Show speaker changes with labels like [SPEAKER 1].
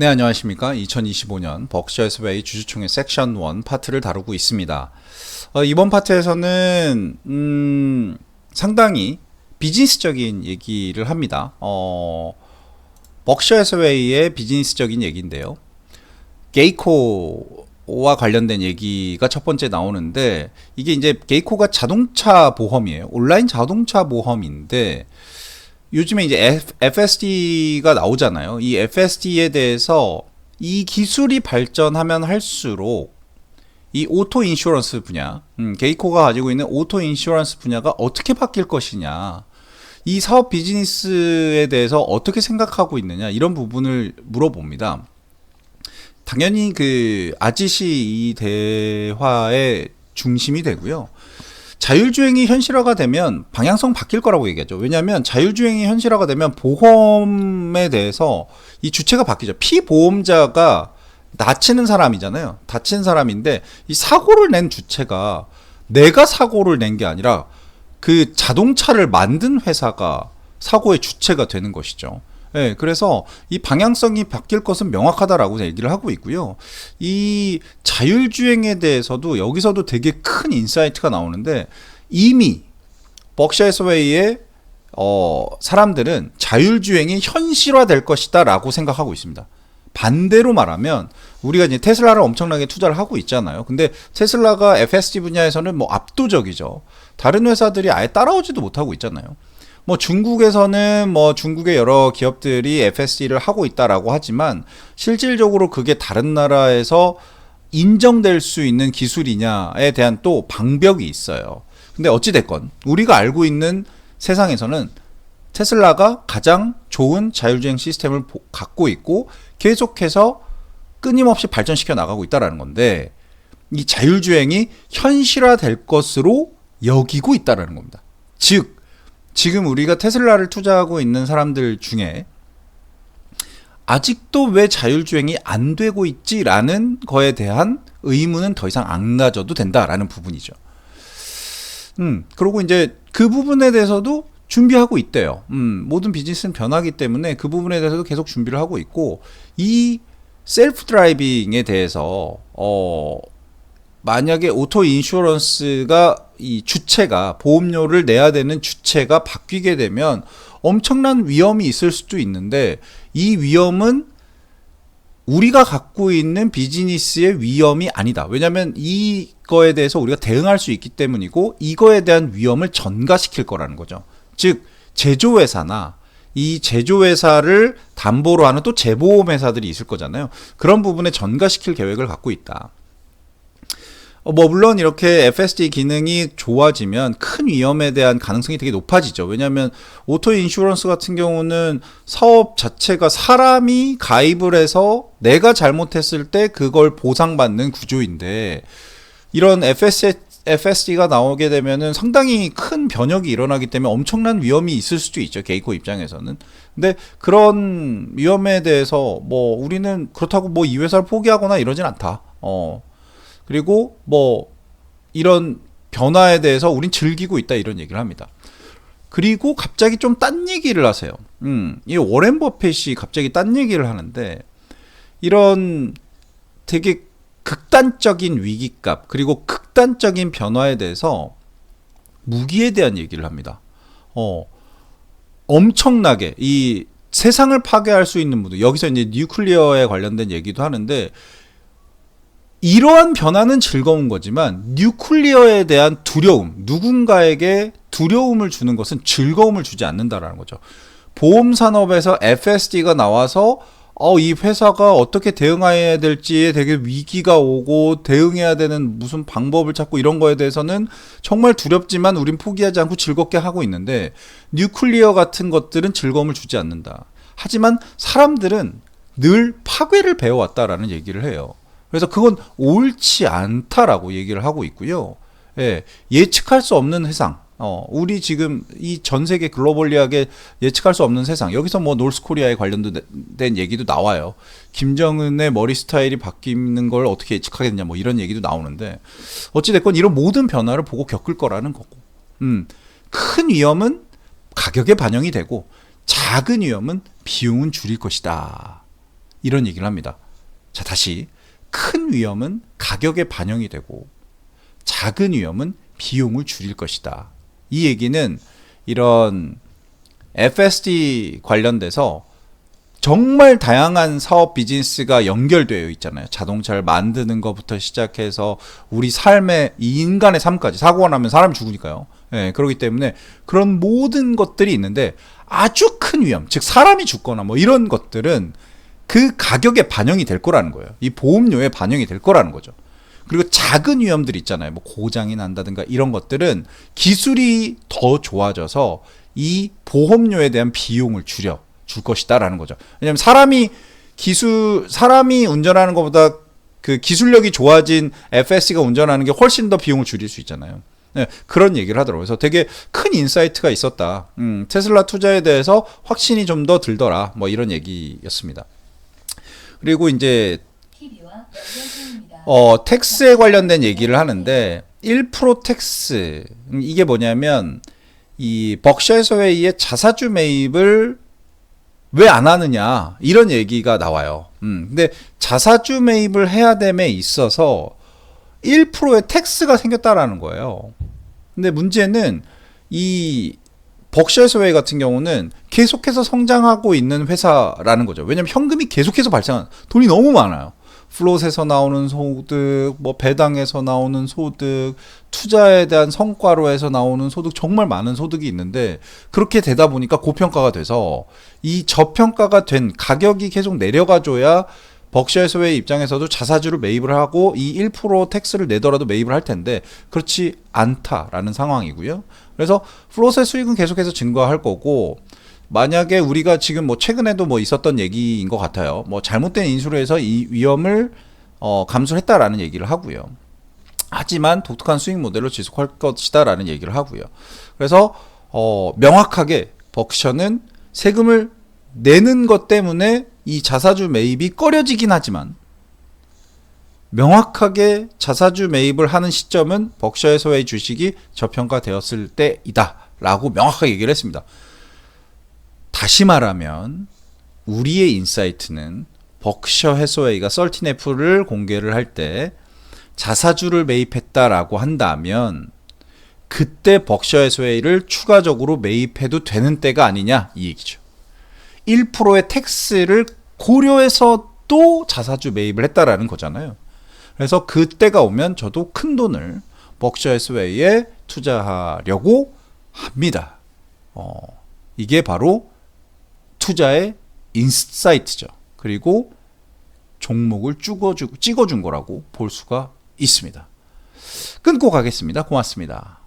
[SPEAKER 1] 네, 안녕하십니까. 2025년 벅셔에서 웨이 주주총회 섹션 1 파트를 다루고 있습니다. 어, 이번 파트에서는, 음, 상당히 비즈니스적인 얘기를 합니다. 어, 벅셔에서 웨이의 비즈니스적인 얘기인데요. 게이코와 관련된 얘기가 첫 번째 나오는데, 이게 이제 게이코가 자동차 보험이에요. 온라인 자동차 보험인데, 요즘에 이제 F, FSD가 나오잖아요. 이 FSD에 대해서 이 기술이 발전하면 할수록 이 오토 인슈런스 분야, 음, 게이코가 가지고 있는 오토 인슈런스 분야가 어떻게 바뀔 것이냐, 이 사업 비즈니스에 대해서 어떻게 생각하고 있느냐 이런 부분을 물어봅니다. 당연히 그 아지시 이 대화의 중심이 되고요. 자율주행이 현실화가 되면 방향성 바뀔 거라고 얘기하죠. 왜냐하면 자율주행이 현실화가 되면 보험에 대해서 이 주체가 바뀌죠. 피보험자가 다치는 사람이잖아요. 다친 사람인데 이 사고를 낸 주체가 내가 사고를 낸 게 아니라 그 자동차를 만든 회사가 사고의 주체가 되는 것이죠. 예, 그래서 이 방향성이 바뀔 것은 명확하다라고 얘기를 하고 있고요. 이 자율주행에 대해서도 여기서도 되게 큰 인사이트가 나오는데 이미 벅샤이스웨이의 어, 사람들은 자율주행이 현실화될 것이다라고 생각하고 있습니다. 반대로 말하면 우리가 이제 테슬라를 엄청나게 투자를 하고 있잖아요. 근데 테슬라가 FSD 분야에서는 뭐 압도적이죠. 다른 회사들이 아예 따라오지도 못하고 있잖아요. 뭐 중국에서는 뭐 중국의 여러 기업들이 FSD를 하고 있다라고 하지만 실질적으로 그게 다른 나라에서 인정될 수 있는 기술이냐에 대한 또 방벽이 있어요. 근데 어찌 됐건 우리가 알고 있는 세상에서는 테슬라가 가장 좋은 자율주행 시스템을 갖고 있고 계속해서 끊임없이 발전시켜 나가고 있다라는 건데 이 자율주행이 현실화될 것으로 여기고 있다라는 겁니다. 즉 지금 우리가 테슬라를 투자하고 있는 사람들 중에 아직도 왜 자율주행이 안 되고 있지라는 거에 대한 의문은 더 이상 안 가져도 된다라는 부분이죠. 음, 그리고 이제 그 부분에 대해서도 준비하고 있대요. 음, 모든 비즈니스는 변하기 때문에 그 부분에 대해서도 계속 준비를 하고 있고, 이 셀프 드라이빙에 대해서, 어, 만약에 오토 인슈런스가 이 주체가 보험료를 내야 되는 주체가 바뀌게 되면 엄청난 위험이 있을 수도 있는데 이 위험은 우리가 갖고 있는 비즈니스의 위험이 아니다. 왜냐하면 이거에 대해서 우리가 대응할 수 있기 때문이고 이거에 대한 위험을 전가시킬 거라는 거죠. 즉 제조회사나 이 제조회사를 담보로 하는 또 재보험회사들이 있을 거잖아요. 그런 부분에 전가시킬 계획을 갖고 있다. 어, 뭐 물론 이렇게 FSD 기능이 좋아지면 큰 위험에 대한 가능성이 되게 높아지죠. 왜냐하면 오토 인슈런스 같은 경우는 사업 자체가 사람이 가입을 해서 내가 잘못했을 때 그걸 보상받는 구조인데 이런 FSD FSD가 나오게 되면은 상당히 큰 변혁이 일어나기 때문에 엄청난 위험이 있을 수도 있죠. 게이코 입장에서는. 근데 그런 위험에 대해서 뭐 우리는 그렇다고 뭐 이 회사를 포기하거나 이러진 않다. 어. 그리고 뭐 이런 변화에 대해서 우린 즐기고 있다 이런 얘기를 합니다. 그리고 갑자기 좀 딴 얘기를 하세요. 음, 이 워렌 버핏이 갑자기 딴 얘기를 하는데 이런 되게 극단적인 위기값 그리고 극단적인 변화에 대해서 무기에 대한 얘기를 합니다. 어, 엄청나게 이 세상을 파괴할 수 있는 무기 여기서 이제 뉴클리어에 관련된 얘기도 하는데 이러한 변화는 즐거운 거지만 뉴클리어에 대한 두려움, 누군가에게 두려움을 주는 것은 즐거움을 주지 않는다라는 거죠. 보험 산업에서 FSD가 나와서 어, 이 회사가 어떻게 대응해야 될지에 되게 위기가 오고 대응해야 되는 무슨 방법을 찾고 이런 거에 대해서는 정말 두렵지만 우린 포기하지 않고 즐겁게 하고 있는데 뉴클리어 같은 것들은 즐거움을 주지 않는다. 하지만 사람들은 늘 파괴를 배워왔다라는 얘기를 해요. 그래서 그건 옳지 않다라고 얘기를 하고 있고요. 예, 예측할 수 없는 해상. 어, 우리 지금 이 전 세계 글로벌리하게 예측할 수 없는 세상. 여기서 뭐 노스코리아에 관련된 얘기도 나와요. 김정은의 머리 스타일이 바뀌는 걸 어떻게 예측하겠냐 뭐 이런 얘기도 나오는데 어찌 됐건 이런 모든 변화를 보고 겪을 거라는 거고. 음, 큰 위험은 가격에 반영이 되고 작은 위험은 비용은 줄일 것이다. 이런 얘기를 합니다. 자, 다시 큰 위험은 가격에 반영이 되고 작은 위험은 비용을 줄일 것이다. 이 얘기는 이런 FSD 관련돼서 정말 다양한 사업 비즈니스가 연결되어 있잖아요. 자동차를 만드는 것부터 시작해서 우리 삶의 이 인간의 삶까지 사고가 나면 사람이 죽으니까요. 예, 그렇기 때문에 그런 모든 것들이 있는데 아주 큰 위험, 즉 사람이 죽거나 뭐 이런 것들은 그 가격에 반영이 될 거라는 거예요. 이 보험료에 반영이 될 거라는 거죠. 그리고 작은 위험들 있잖아요. 뭐 고장이 난다든가 이런 것들은 기술이 더 좋아져서 이 보험료에 대한 비용을 줄여 줄 것이다라는 거죠. 왜냐하면 사람이 기술 사람이 운전하는 것보다 그 기술력이 좋아진 FS가 운전하는 게 훨씬 더 비용을 줄일 수 있잖아요. 네, 그런 얘기를 하더라고요. 그래서 되게 큰 인사이트가 있었다. 음, 테슬라 투자에 대해서 확신이 좀 더 들더라. 뭐 이런 얘기였습니다. 그리고 이제. 어, 텍스에 관련된 얘기를 하는데 1% 텍스 음, 이게 뭐냐면 이 벅셔 소웨이의 자사주 매입을 왜 안 하느냐 이런 얘기가 나와요. 음, 근데 자사주 매입을 해야 됨에 있어서 1%의 텍스가 생겼다라는 거예요. 근데 문제는 이 벅셔 소웨이 같은 경우는 계속해서 성장하고 있는 회사라는 거죠. 왜냐면 현금이 계속해서 발생한 돈이 너무 많아요. 플롯에서 나오는 소득, 뭐 배당에서 나오는 소득, 투자에 대한 성과로 해서 나오는 소득 정말 많은 소득이 있는데 그렇게 되다 보니까 고평가가 돼서 이 저평가가 된 가격이 계속 내려가 줘야 벅셔에서의 입장에서도 자사주를 매입을 하고 이 1% 텍스를 내더라도 매입을 할 텐데 그렇지 않다라는 상황이고요. 그래서 플롯의 수익은 계속해서 증가할 거고 만약에 우리가 지금 뭐 최근에도 뭐 있었던 얘기인 것 같아요. 뭐 잘못된 인수로 해서 이 위험을 어, 감수했다라는 얘기를 하고요. 하지만 독특한 수익 모델로 지속할 것이다라는 얘기를 하고요. 그래서 어, 명확하게 벅셔는 세금을 내는 것 때문에 이 자사주 매입이 꺼려지긴 하지만 명확하게 자사주 매입을 하는 시점은 벅셔에서의 주식이 저평가되었을 때이다라고 명확하게 얘기를 했습니다. 다시 말하면 우리의 인사이트는 벅셔 해소웨이가 썰티네프를 공개를 할 때 자사주를 매입했다라고 한다면 그때 벅셔 해소웨이를 추가적으로 매입해도 되는 때가 아니냐 이 얘기죠. 1%의 텍스를 고려해서 또 자사주 매입을 했다라는 거잖아요. 그래서 그때가 오면 저도 큰 돈을 벅셔 해소웨이에 투자하려고 합니다. 어, 이게 바로 투자의 인사이트죠. 그리고 종목을 찍어준 거라고 볼 수가 있습니다. 끊고 가겠습니다. 고맙습니다.